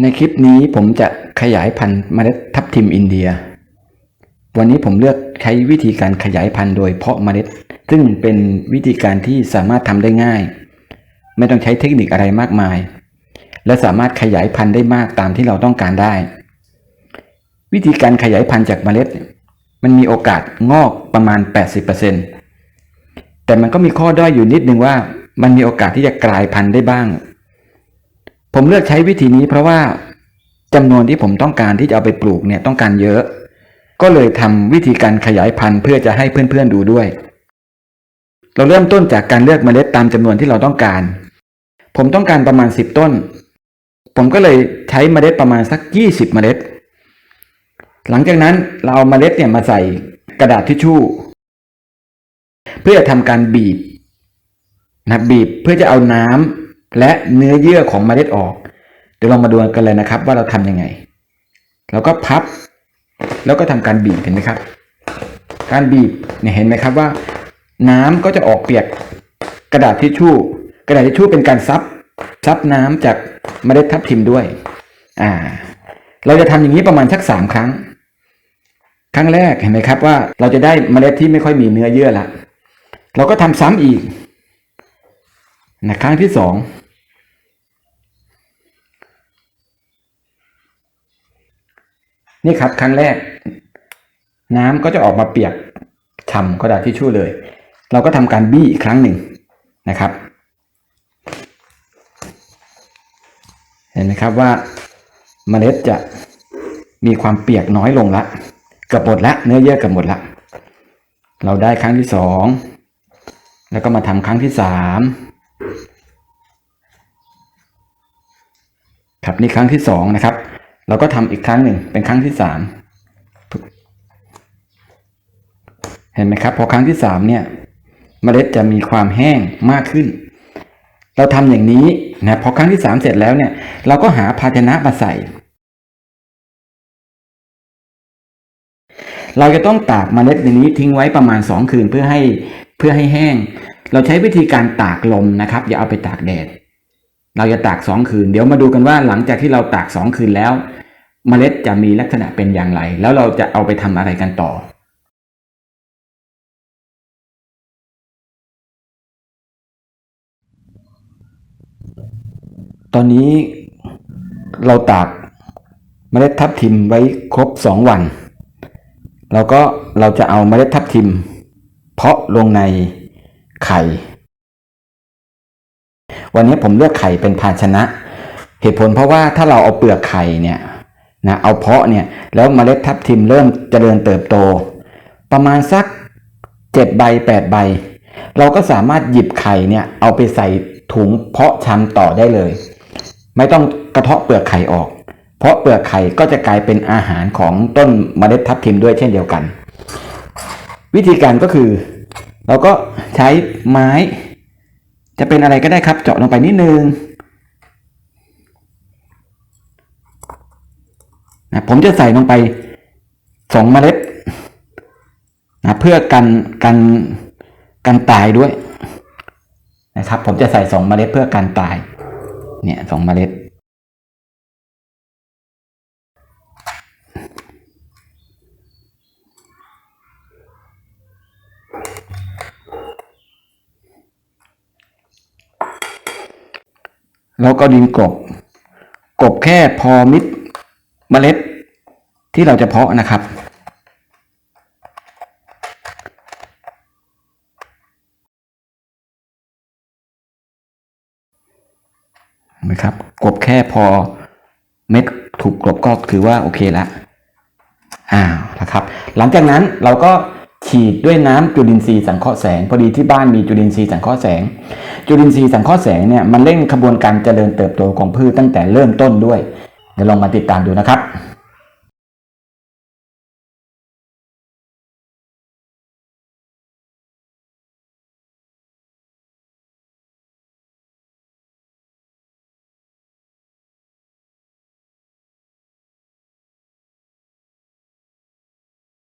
ในคลิปนี้ผมจะขยายพันธุ์เมล็ดทับทิมอินเดีย วันนี้ผมเลือกใช้วิธีการขยายพันธุ์โดยเพาะเมล็ด ซึ่งเป็นวิธีการที่สามารถทำได้ง่าย ไม่ต้องใช้เทคนิคอะไรมากมาย และสามารถขยายพันธุ์ได้มากตามที่เราต้องการได้ วิธีการขยายพันธุ์จากเมล็ด มันมีโอกาสงอกประมาณ 80%แต่มันก็มีข้อด้อยอยู่นิดนึงว่า มันมีโอกาสที่จะกลายพันธุ์ได้บ้าง ผมเลือกใช้วิธีนี้เพราะว่าจำนวนที่ผมต้องการที่จะเอาไปปลูกเนี่ยต้องการเยอะ ก็เลยทำวิธีการขยายพันธุ์เพื่อจะให้เพื่อนๆดูด้วย เราเริ่มต้นจากการเลือกเมล็ดตามจำนวนที่เราต้องการ ผมต้องการประมาณ 10 ต้น ผมก็เลยใช้เมล็ดประมาณสัก 20 เมล็ด หลังจากนั้นเราเอาเมล็ดเนี่ยมาใส่กระดาษทิชชู่ เพื่อทำการบีบนะบีบเพื่อจะเอาน้ำ และเนื้อเยื่อของเมล็ดออก เดี๋ยวเรามาดูกันเลยนะครับ ว่าเราทำยังไง เราก็พับ แล้วก็ทำการบีบเห็นไหมครับ การบีบเนี่ยเห็นไหมครับว่า น้ำก็จะออกเปียกกระดาษทิชชู่ กระดาษทิชชู่เป็นการซับซับน้ำจากเมล็ดทับทิมด้วย อ่า เราจะทำอย่างนี้ประมาณสักสามครั้ง ครั้งแรกเห็นไหมครับว่าเราจะได้เมล็ดที่ไม่ค่อยมีเนื้อเยื่อละเราก็ทำซ้ำอีกนะครั้งที่สอง นี่ครับครั้งแรก น้ำก็จะออกมาเปียกฉ่ำกระดาษทิชชู่เลย เราก็ทำการบี้อีกครั้งหนึ่งนะครับ เห็นไหมครับว่าเมล็ดจะมีความเปียกน้อยลงละเกือบหมดละเนื้อเยื่อเกือบหมดละเราได้ครั้งที่สองแล้วก็มาทำครั้งที่สามครับนี่ครั้งที่สองนะครับ เราก็ทำอีกครั้งหนึ่งเป็นครั้งที่สามเห็นไหมครับ พอครั้งที่สามเนี่ยเมล็ดจะมีความแห้งมากขึ้น เราทำอย่างนี้นะพอครั้งที่สามเสร็จแล้วเนี่ย เราก็หาภาชนะมาใส่ เราจะต้องตากเมล็ดในนี้ทิ้งไว้ประมาณสองคืนเพื่อให้เพื่อให้แห้ง เราใช้วิธีการตากลมนะครับ อย่าเอาไปตากแดด เราจะตากสองคืน เดี๋ยวมาดูกันว่าหลังจากที่เราตากสองคืนแล้ว เมล็ดจะมีลักษณะเป็นอย่างไร แล้วเราจะเอาไปทำอะไรกันต่อตอนนี้เราตากเมล็ดทับทิมไว้ครบสองวัน แล้วก็เราจะเอาเมล็ดทับทิม เพาะลงในไข่ วันนี้ผมเลือกไข่เป็นภาชนะ เหตุผลเพราะว่าถ้าเราเอาเปลือกไข่เนี่ยนะเอาเพาะเนี่ยแล้วเมล็ดทับทิมเริ่มเจริญเติบโต ประมาณสักเจ็ดใบแปดใบ เราก็สามารถหยิบไข่เนี่ยเอาไปใส่ถุงเพาะชำต่อได้เลย ไม่ต้องกระเทาะเปลือกไข่ออก เพราะเปลือกไข่ก็จะกลายเป็นอาหารของต้นเมล็ดทับทิมด้วยเช่นเดียวกัน วิธีการก็คือ เราก็ใช้ไม้ จะเป็นอะไรก็ได้ครับ เจาะลงไปนิดนึงนะผมจะใส่ลงไปสองเมล็ดนะเพื่อกันกันกันตายด้วยนะครับ ผมจะใส่สองเมล็ดเพื่อกันตาย เนี่ยสองเมล็ด แล้วก็ดินกลบกลบแค่พอมิดเมล็ดที่เราจะเพาะนะครับ นะครับกลบแค่พอเม็ดถูกกลบก็ถือว่าโอเคละอ้าวนะครับ หลังจากนั้นเราก็ฉีดด้วยน้ำจุลินทรีย์สังเคราะห์แสง พอดีที่บ้านมีจุลินทรีย์สังเคราะห์แสง จุลินทรีย์สังเคราะห์แสงเนี่ยมันเร่งขบวนการเจริญเติบโตของพืชตั้งแต่เริ่มต้นด้วยเดี๋ยวลองมาติดตามดูนะครับ